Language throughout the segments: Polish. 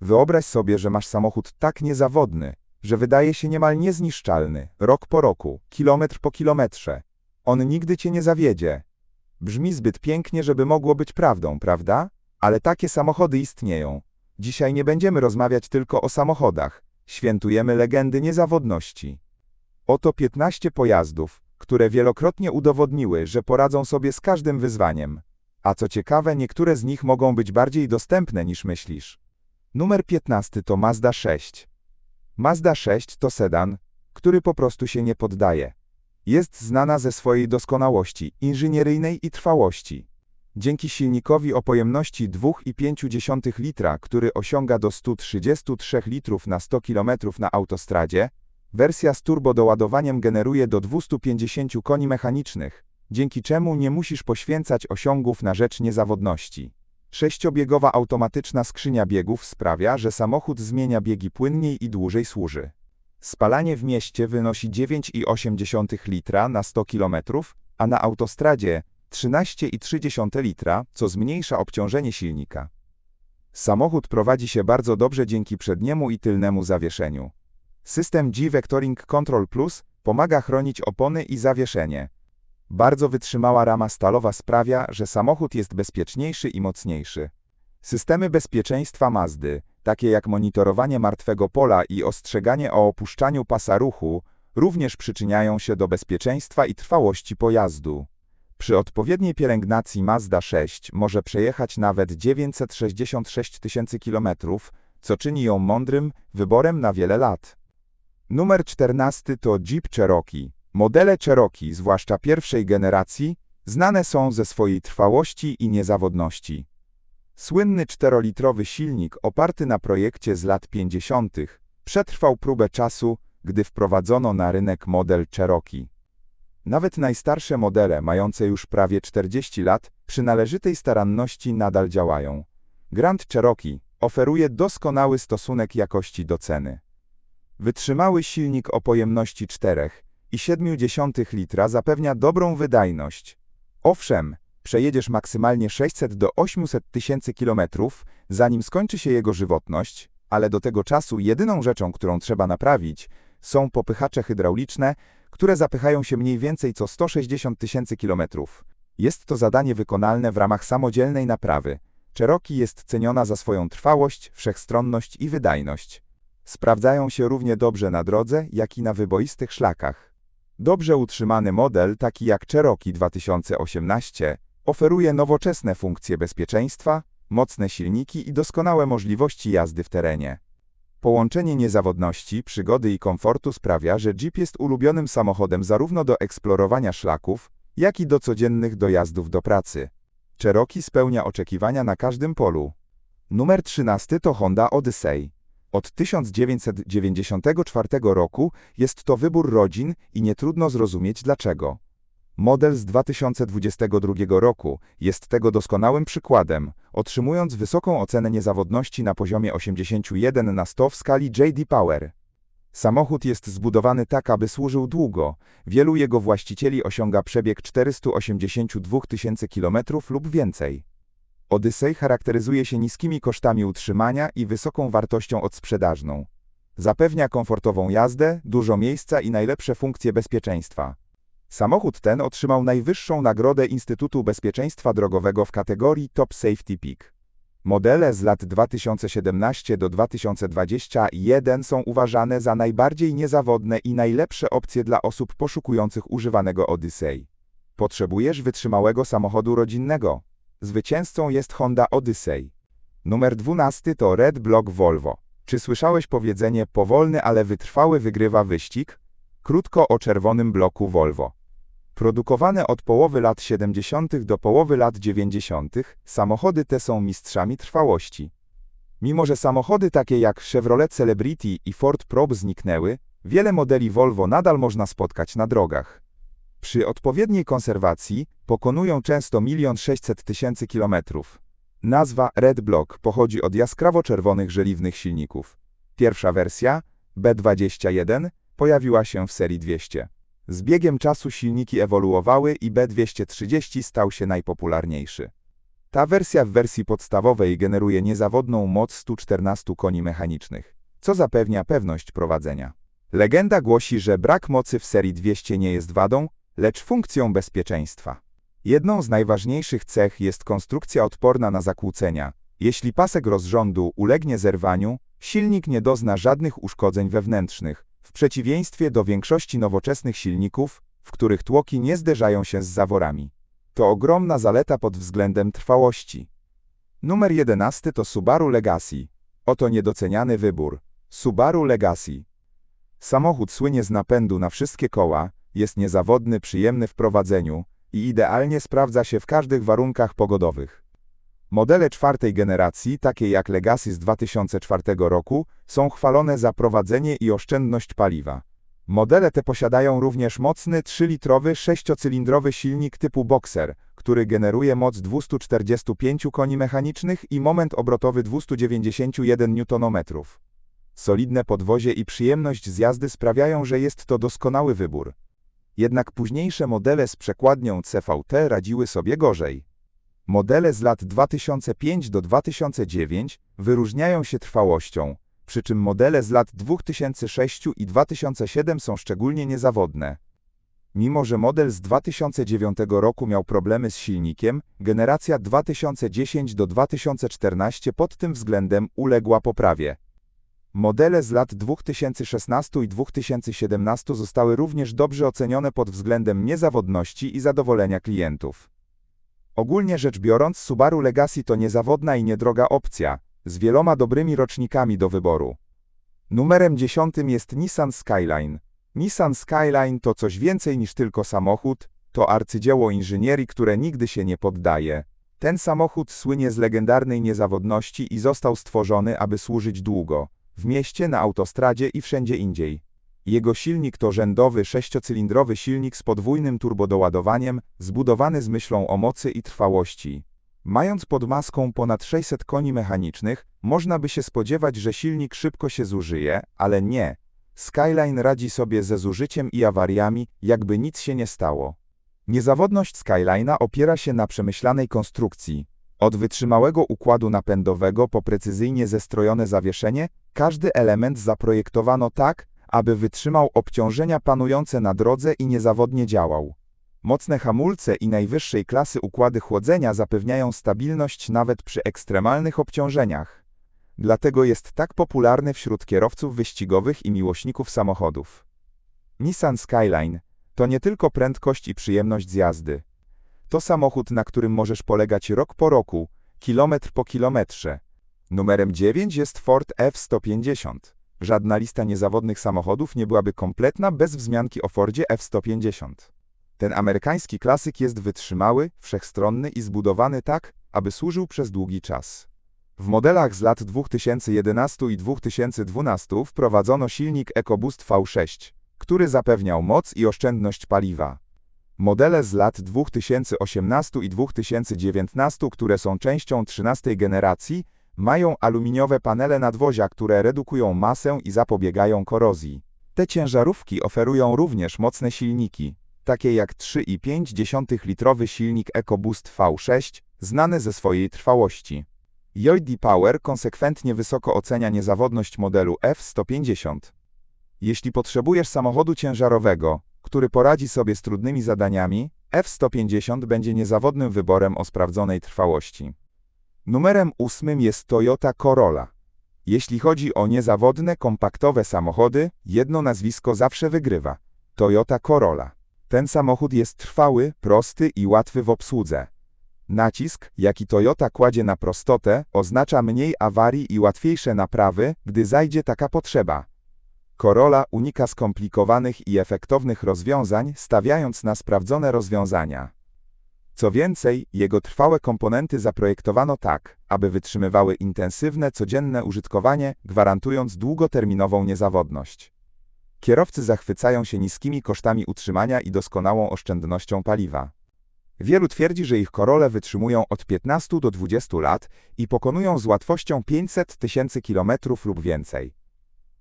Wyobraź sobie, że masz samochód tak niezawodny, że wydaje się niemal niezniszczalny, rok po roku, kilometr po kilometrze. On nigdy cię nie zawiedzie. Brzmi zbyt pięknie, żeby mogło być prawdą, prawda? Ale takie samochody istnieją. Dzisiaj nie będziemy rozmawiać tylko o samochodach. Świętujemy legendy niezawodności. Oto 15 pojazdów, które wielokrotnie udowodniły, że poradzą sobie z każdym wyzwaniem. A co ciekawe, niektóre z nich mogą być bardziej dostępne niż myślisz. Numer 15 to Mazda 6. Mazda 6 to sedan, który po prostu się nie poddaje. Jest znana ze swojej doskonałości inżynieryjnej i trwałości. Dzięki silnikowi o pojemności 2,5 litra, który osiąga do 133 litrów na 100 km na autostradzie, wersja z turbodoładowaniem generuje do 250 koni mechanicznych, dzięki czemu nie musisz poświęcać osiągów na rzecz niezawodności. Sześciobiegowa automatyczna skrzynia biegów sprawia, że samochód zmienia biegi płynniej i dłużej służy. Spalanie w mieście wynosi 9,8 litra na 100 km, a na autostradzie 13,3 litra, co zmniejsza obciążenie silnika. Samochód prowadzi się bardzo dobrze dzięki przedniemu i tylnemu zawieszeniu. System G-Vectoring Control Plus pomaga chronić opony i zawieszenie. Bardzo wytrzymała rama stalowa sprawia, że samochód jest bezpieczniejszy i mocniejszy. Systemy bezpieczeństwa Mazdy, takie jak monitorowanie martwego pola i ostrzeganie o opuszczaniu pasa ruchu, również przyczyniają się do bezpieczeństwa i trwałości pojazdu. Przy odpowiedniej pielęgnacji Mazda 6 może przejechać nawet 966 tysięcy kilometrów, co czyni ją mądrym wyborem na wiele lat. Numer 14 to Jeep Cherokee. Modele Cherokee, zwłaszcza pierwszej generacji, znane są ze swojej trwałości i niezawodności. Słynny czterolitrowy silnik oparty na projekcie z lat 50. przetrwał próbę czasu, gdy wprowadzono na rynek model Cherokee. Nawet najstarsze modele, mające już prawie 40 lat, przy należytej staranności nadal działają. Grand Cherokee oferuje doskonały stosunek jakości do ceny. Wytrzymały silnik o pojemności 4,7 litra zapewnia dobrą wydajność. Owszem, przejedziesz maksymalnie 600 do 800 tysięcy kilometrów, zanim skończy się jego żywotność, ale do tego czasu jedyną rzeczą, którą trzeba naprawić, są popychacze hydrauliczne, które zapychają się mniej więcej co 160 tysięcy kilometrów. Jest to zadanie wykonalne w ramach samodzielnej naprawy. Cherokee jest ceniona za swoją trwałość, wszechstronność i wydajność. Sprawdzają się równie dobrze na drodze, jak i na wyboistych szlakach. Dobrze utrzymany model, taki jak Cherokee 2018, oferuje nowoczesne funkcje bezpieczeństwa, mocne silniki i doskonałe możliwości jazdy w terenie. Połączenie niezawodności, przygody i komfortu sprawia, że Jeep jest ulubionym samochodem zarówno do eksplorowania szlaków, jak i do codziennych dojazdów do pracy. Cherokee spełnia oczekiwania na każdym polu. Numer 13 to Honda Odyssey. Od 1994 roku jest to wybór rodzin i nie trudno zrozumieć dlaczego. Model z 2022 roku jest tego doskonałym przykładem, otrzymując wysoką ocenę niezawodności na poziomie 81 na 100 w skali JD Power. Samochód jest zbudowany tak, aby służył długo. Wielu jego właścicieli osiąga przebieg 482 tysięcy kilometrów lub więcej. Odyssey charakteryzuje się niskimi kosztami utrzymania i wysoką wartością odsprzedażną. Zapewnia komfortową jazdę, dużo miejsca i najlepsze funkcje bezpieczeństwa. Samochód ten otrzymał najwyższą nagrodę Instytutu Bezpieczeństwa Drogowego w kategorii Top Safety Peak. Modele z lat 2017 do 2021 są uważane za najbardziej niezawodne i najlepsze opcje dla osób poszukujących używanego Odyssey. Potrzebujesz wytrzymałego samochodu rodzinnego. Zwycięzcą jest Honda Odyssey. Numer 12 to Red Block Volvo. Czy słyszałeś powiedzenie powolny, ale wytrwały wygrywa wyścig? Krótko o czerwonym bloku Volvo. Produkowane od połowy lat 70. do połowy lat 90., samochody te są mistrzami trwałości. Mimo że samochody takie jak Chevrolet Celebrity i Ford Probe zniknęły, wiele modeli Volvo nadal można spotkać na drogach. Przy odpowiedniej konserwacji pokonują często 1 600 tysięcy kilometrów. Nazwa Red Block pochodzi od jaskrawo-czerwonych żeliwnych silników. Pierwsza wersja, B21, pojawiła się w serii 200. Z biegiem czasu silniki ewoluowały i B230 stał się najpopularniejszy. Ta wersja w wersji podstawowej generuje niezawodną moc 114 koni mechanicznych, co zapewnia pewność prowadzenia. Legenda głosi, że brak mocy w serii 200 nie jest wadą, lecz funkcją bezpieczeństwa. Jedną z najważniejszych cech jest konstrukcja odporna na zakłócenia. Jeśli pasek rozrządu ulegnie zerwaniu, silnik nie dozna żadnych uszkodzeń wewnętrznych, w przeciwieństwie do większości nowoczesnych silników, w których tłoki nie zderzają się z zaworami. To ogromna zaleta pod względem trwałości. Numer 11 to Subaru Legacy. Oto niedoceniany wybór. Subaru Legacy. Samochód słynie z napędu na wszystkie koła, jest niezawodny, przyjemny w prowadzeniu i idealnie sprawdza się w każdych warunkach pogodowych. Modele czwartej generacji, takie jak Legacy z 2004 roku, są chwalone za prowadzenie i oszczędność paliwa. Modele te posiadają również mocny 3-litrowy sześciocylindrowy silnik typu Boxer, który generuje moc 245 koni mechanicznych i moment obrotowy 291 Nm. Solidne podwozie i przyjemność z jazdy sprawiają, że jest to doskonały wybór. Jednak późniejsze modele z przekładnią CVT radziły sobie gorzej. Modele z lat 2005 do 2009 wyróżniają się trwałością, przy czym modele z lat 2006 i 2007 są szczególnie niezawodne. Mimo że model z 2009 roku miał problemy z silnikiem, generacja 2010 do 2014 pod tym względem uległa poprawie. Modele z lat 2016 i 2017 zostały również dobrze ocenione pod względem niezawodności i zadowolenia klientów. Ogólnie rzecz biorąc, Subaru Legacy to niezawodna i niedroga opcja, z wieloma dobrymi rocznikami do wyboru. Numerem dziesiątym jest Nissan Skyline. Nissan Skyline to coś więcej niż tylko samochód, to arcydzieło inżynierii, które nigdy się nie poddaje. Ten samochód słynie z legendarnej niezawodności i został stworzony, aby służyć długo w mieście, na autostradzie i wszędzie indziej. Jego silnik to rzędowy sześciocylindrowy silnik z podwójnym turbodoładowaniem, zbudowany z myślą o mocy i trwałości. Mając pod maską ponad 600 koni mechanicznych, można by się spodziewać, że silnik szybko się zużyje, ale nie. Skyline radzi sobie ze zużyciem i awariami, jakby nic się nie stało. Niezawodność Skyline'a opiera się na przemyślanej konstrukcji. Od wytrzymałego układu napędowego po precyzyjnie zestrojone zawieszenie, każdy element zaprojektowano tak, aby wytrzymał obciążenia panujące na drodze i niezawodnie działał. Mocne hamulce i najwyższej klasy układy chłodzenia zapewniają stabilność nawet przy ekstremalnych obciążeniach. Dlatego jest tak popularny wśród kierowców wyścigowych i miłośników samochodów. Nissan Skyline to nie tylko prędkość i przyjemność z jazdy. To samochód, na którym możesz polegać rok po roku, kilometr po kilometrze. Numerem 9 jest Ford F-150. Żadna lista niezawodnych samochodów nie byłaby kompletna bez wzmianki o Fordzie F-150. Ten amerykański klasyk jest wytrzymały, wszechstronny i zbudowany tak, aby służył przez długi czas. W modelach z lat 2011 i 2012 wprowadzono silnik EcoBoost V6, który zapewniał moc i oszczędność paliwa. Modele z lat 2018 i 2019, które są częścią 13 generacji, mają aluminiowe panele nadwozia, które redukują masę i zapobiegają korozji. Te ciężarówki oferują również mocne silniki, takie jak 3,5-litrowy silnik EcoBoost V6, znany ze swojej trwałości. Yoidi Power konsekwentnie wysoko ocenia niezawodność modelu F150. Jeśli potrzebujesz samochodu ciężarowego, który poradzi sobie z trudnymi zadaniami, F150 będzie niezawodnym wyborem o sprawdzonej trwałości. Numerem ósmym jest Toyota Corolla. Jeśli chodzi o niezawodne, kompaktowe samochody, jedno nazwisko zawsze wygrywa. Toyota Corolla. Ten samochód jest trwały, prosty i łatwy w obsłudze. Nacisk, jaki Toyota kładzie na prostotę, oznacza mniej awarii i łatwiejsze naprawy, gdy zajdzie taka potrzeba. Corolla unika skomplikowanych i efektownych rozwiązań, stawiając na sprawdzone rozwiązania. Co więcej, jego trwałe komponenty zaprojektowano tak, aby wytrzymywały intensywne, codzienne użytkowanie, gwarantując długoterminową niezawodność. Kierowcy zachwycają się niskimi kosztami utrzymania i doskonałą oszczędnością paliwa. Wielu twierdzi, że ich korole wytrzymują od 15 do 20 lat i pokonują z łatwością 500 tysięcy kilometrów lub więcej.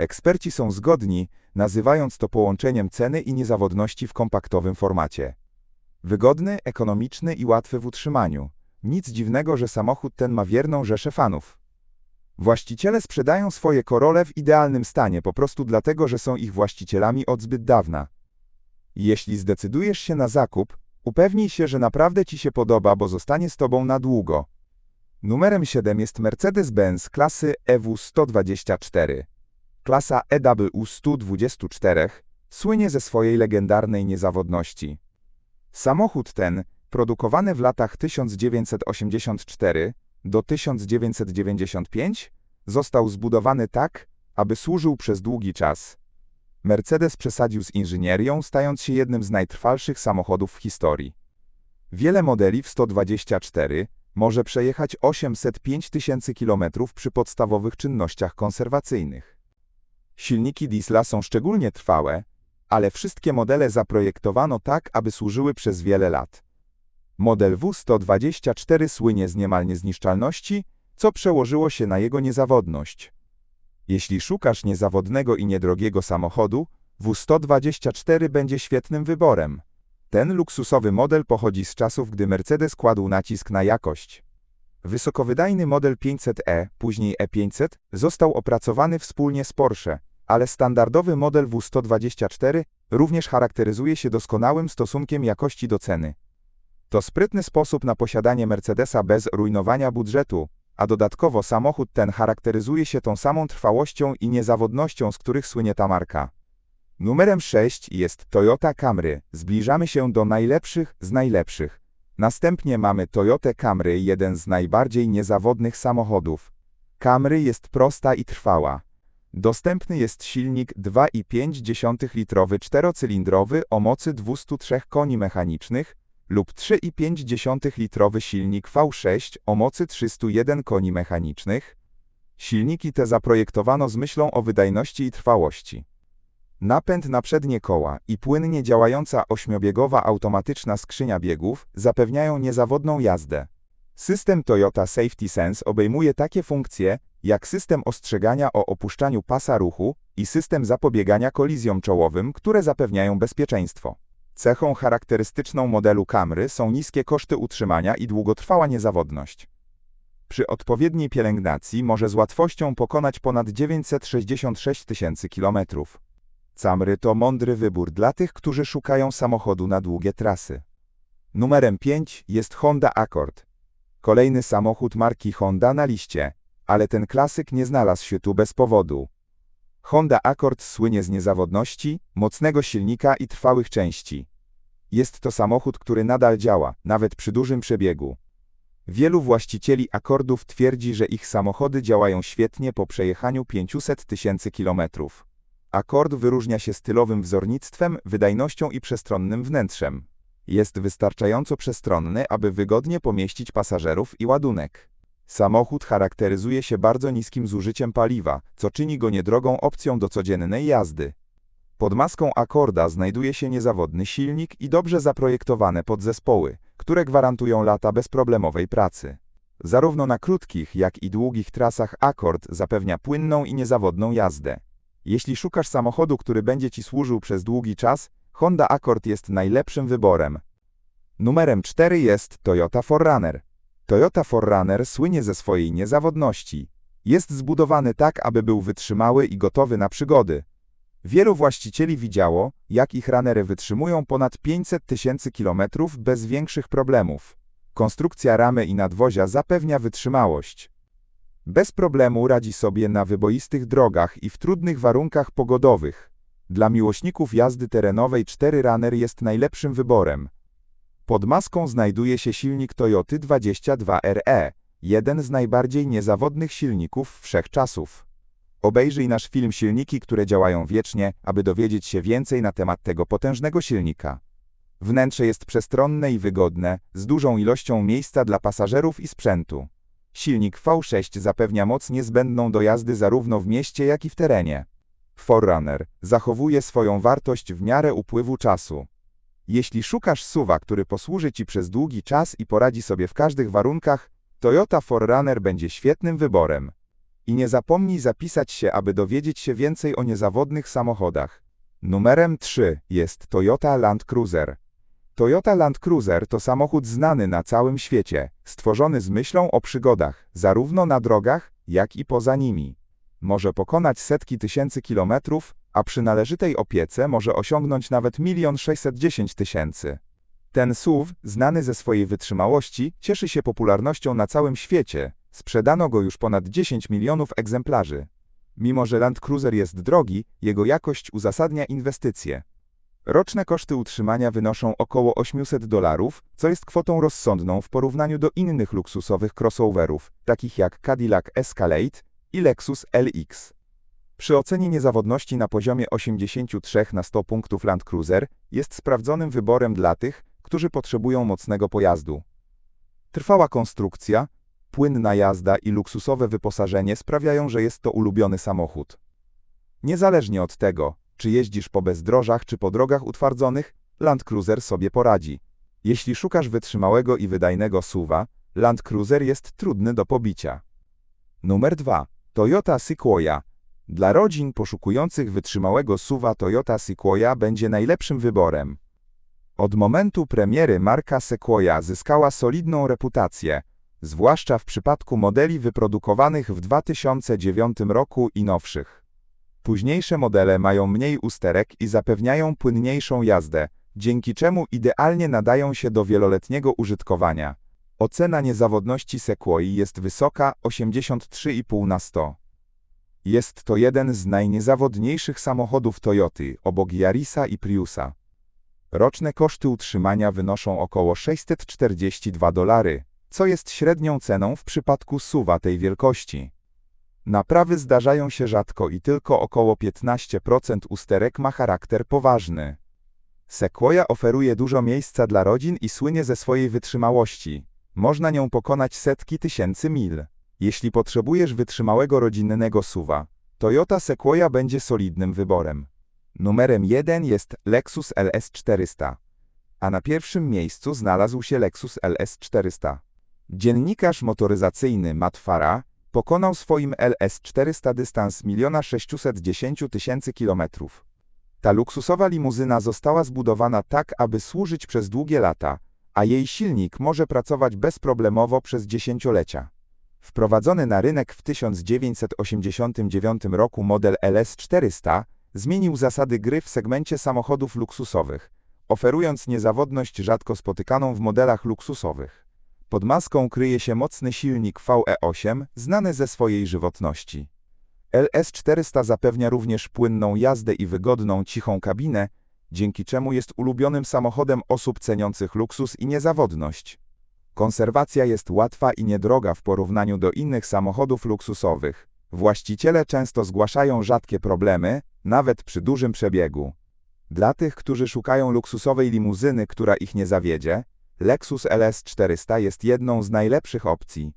Eksperci są zgodni, nazywając to połączeniem ceny i niezawodności w kompaktowym formacie. Wygodny, ekonomiczny i łatwy w utrzymaniu. Nic dziwnego, że samochód ten ma wierną rzeszę fanów. Właściciele sprzedają swoje Korole w idealnym stanie po prostu dlatego, że są ich właścicielami od zbyt dawna. Jeśli zdecydujesz się na zakup, upewnij się, że naprawdę Ci się podoba, bo zostanie z Tobą na długo. Numerem 7 jest Mercedes-Benz klasy E EW 124. Klasa E EW 124 słynie ze swojej legendarnej niezawodności. Samochód ten, produkowany w latach 1984 do 1995, został zbudowany tak, aby służył przez długi czas. Mercedes przesadził z inżynierią, stając się jednym z najtrwalszych samochodów w historii. Wiele modeli w 124 może przejechać 805 tysięcy kilometrów przy podstawowych czynnościach konserwacyjnych. Silniki diesla są szczególnie trwałe, ale wszystkie modele zaprojektowano tak, aby służyły przez wiele lat. Model W124 słynie z niemal niezniszczalności, co przełożyło się na jego niezawodność. Jeśli szukasz niezawodnego i niedrogiego samochodu, W124 będzie świetnym wyborem. Ten luksusowy model pochodzi z czasów, gdy Mercedes kładł nacisk na jakość. Wysokowydajny model 500e, później E500, został opracowany wspólnie z Porsche, ale standardowy model W124 również charakteryzuje się doskonałym stosunkiem jakości do ceny. To sprytny sposób na posiadanie Mercedesa bez rujnowania budżetu, a dodatkowo samochód ten charakteryzuje się tą samą trwałością i niezawodnością, z których słynie ta marka. Numerem 6 jest Toyota Camry. Zbliżamy się do najlepszych z najlepszych. Następnie mamy Toyota Camry, jeden z najbardziej niezawodnych samochodów. Camry jest prosta i trwała. Dostępny jest silnik 2,5-litrowy czterocylindrowy o mocy 203 koni mechanicznych lub 3,5-litrowy silnik V6 o mocy 301 koni mechanicznych. Silniki te zaprojektowano z myślą o wydajności i trwałości. Napęd na przednie koła i płynnie działająca ośmiobiegowa automatyczna skrzynia biegów zapewniają niezawodną jazdę. System Toyota Safety Sense obejmuje takie funkcje, jak system ostrzegania o opuszczaniu pasa ruchu i system zapobiegania kolizjom czołowym, które zapewniają bezpieczeństwo. Cechą charakterystyczną modelu Camry są niskie koszty utrzymania i długotrwała niezawodność. Przy odpowiedniej pielęgnacji może z łatwością pokonać ponad 966 tysięcy kilometrów. Camry to mądry wybór dla tych, którzy szukają samochodu na długie trasy. Numerem 5 jest Honda Accord. Kolejny samochód marki Honda na liście, ale ten klasyk nie znalazł się tu bez powodu. Honda Accord słynie z niezawodności, mocnego silnika i trwałych części. Jest to samochód, który nadal działa, nawet przy dużym przebiegu. Wielu właścicieli Accordów twierdzi, że ich samochody działają świetnie po przejechaniu 500 tysięcy kilometrów. Accord wyróżnia się stylowym wzornictwem, wydajnością i przestronnym wnętrzem. Jest wystarczająco przestronny, aby wygodnie pomieścić pasażerów i ładunek. Samochód charakteryzuje się bardzo niskim zużyciem paliwa, co czyni go niedrogą opcją do codziennej jazdy. Pod maską Accorda znajduje się niezawodny silnik i dobrze zaprojektowane podzespoły, które gwarantują lata bezproblemowej pracy. Zarówno na krótkich, jak i długich trasach Accord zapewnia płynną i niezawodną jazdę. Jeśli szukasz samochodu, który będzie Ci służył przez długi czas, Honda Accord jest najlepszym wyborem. Numerem 4 jest Toyota 4Runner. Toyota 4Runner słynie ze swojej niezawodności. Jest zbudowany tak, aby był wytrzymały i gotowy na przygody. Wielu właścicieli widziało, jak ich runnery wytrzymują ponad 500 tysięcy kilometrów bez większych problemów. Konstrukcja ramy i nadwozia zapewnia wytrzymałość. Bez problemu radzi sobie na wyboistych drogach i w trudnych warunkach pogodowych. Dla miłośników jazdy terenowej 4Runner jest najlepszym wyborem. Pod maską znajduje się silnik Toyoty 22RE, jeden z najbardziej niezawodnych silników wszechczasów. Obejrzyj nasz film Silniki, które działają wiecznie, aby dowiedzieć się więcej na temat tego potężnego silnika. Wnętrze jest przestronne i wygodne, z dużą ilością miejsca dla pasażerów i sprzętu. Silnik V6 zapewnia moc niezbędną do jazdy zarówno w mieście, jak i w terenie. Forerunner zachowuje swoją wartość w miarę upływu czasu. Jeśli szukasz suwa, który posłuży Ci przez długi czas i poradzi sobie w każdych warunkach, Toyota Forerunner będzie świetnym wyborem. I nie zapomnij zapisać się, aby dowiedzieć się więcej o niezawodnych samochodach. Numerem 3 jest Toyota Land Cruiser. Toyota Land Cruiser to samochód znany na całym świecie, stworzony z myślą o przygodach, zarówno na drogach, jak i poza nimi. Może pokonać setki tysięcy kilometrów, a przy należytej opiece może osiągnąć nawet milion sześćset dziesięć tysięcy. Ten SUV, znany ze swojej wytrzymałości, cieszy się popularnością na całym świecie. Sprzedano go już ponad 10 milionów egzemplarzy. Mimo, że Land Cruiser jest drogi, jego jakość uzasadnia inwestycje. Roczne koszty utrzymania wynoszą około 800 dolarów, co jest kwotą rozsądną w porównaniu do innych luksusowych crossoverów, takich jak Cadillac Escalade i Lexus LX. Przy ocenie niezawodności na poziomie 83 na 100 punktów Land Cruiser jest sprawdzonym wyborem dla tych, którzy potrzebują mocnego pojazdu. Trwała konstrukcja, płynna jazda i luksusowe wyposażenie sprawiają, że jest to ulubiony samochód. Niezależnie od tego, czy jeździsz po bezdrożach czy po drogach utwardzonych, Land Cruiser sobie poradzi. Jeśli szukasz wytrzymałego i wydajnego SUVa, Land Cruiser jest trudny do pobicia. Numer 2. Toyota Sequoia. Dla rodzin poszukujących wytrzymałego SUVa Toyota Sequoia będzie najlepszym wyborem. Od momentu premiery marka Sequoia zyskała solidną reputację, zwłaszcza w przypadku modeli wyprodukowanych w 2009 roku i nowszych. Późniejsze modele mają mniej usterek i zapewniają płynniejszą jazdę, dzięki czemu idealnie nadają się do wieloletniego użytkowania. Ocena niezawodności Sequoi jest wysoka 83,5 na 100. Jest to jeden z najniezawodniejszych samochodów Toyoty, obok Yarisa i Priusa. Roczne koszty utrzymania wynoszą około 642 dolary, co jest średnią ceną w przypadku suwa tej wielkości. Naprawy zdarzają się rzadko i tylko około 15% usterek ma charakter poważny. Sequoia oferuje dużo miejsca dla rodzin i słynie ze swojej wytrzymałości. Można nią pokonać setki tysięcy mil. Jeśli potrzebujesz wytrzymałego rodzinnego suwa, Toyota Sequoia będzie solidnym wyborem. Numerem 1 jest Lexus LS400, a na pierwszym miejscu znalazł się Lexus LS400. Dziennikarz motoryzacyjny Matt Farah pokonał swoim LS400 dystans 1 610 tysięcy kilometrów. Ta luksusowa limuzyna została zbudowana tak, aby służyć przez długie lata, a jej silnik może pracować bezproblemowo przez dziesięciolecia. Wprowadzony na rynek w 1989 roku model LS400 zmienił zasady gry w segmencie samochodów luksusowych, oferując niezawodność rzadko spotykaną w modelach luksusowych. Pod maską kryje się mocny silnik VE8, znany ze swojej żywotności. LS400 zapewnia również płynną jazdę i wygodną, cichą kabinę, dzięki czemu jest ulubionym samochodem osób ceniących luksus i niezawodność. Konserwacja jest łatwa i niedroga w porównaniu do innych samochodów luksusowych. Właściciele często zgłaszają rzadkie problemy, nawet przy dużym przebiegu. Dla tych, którzy szukają luksusowej limuzyny, która ich nie zawiedzie, Lexus LS400 jest jedną z najlepszych opcji.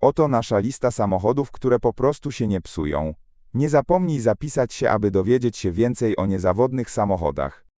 Oto nasza lista samochodów, które po prostu się nie psują. Nie zapomnij zapisać się, aby dowiedzieć się więcej o niezawodnych samochodach.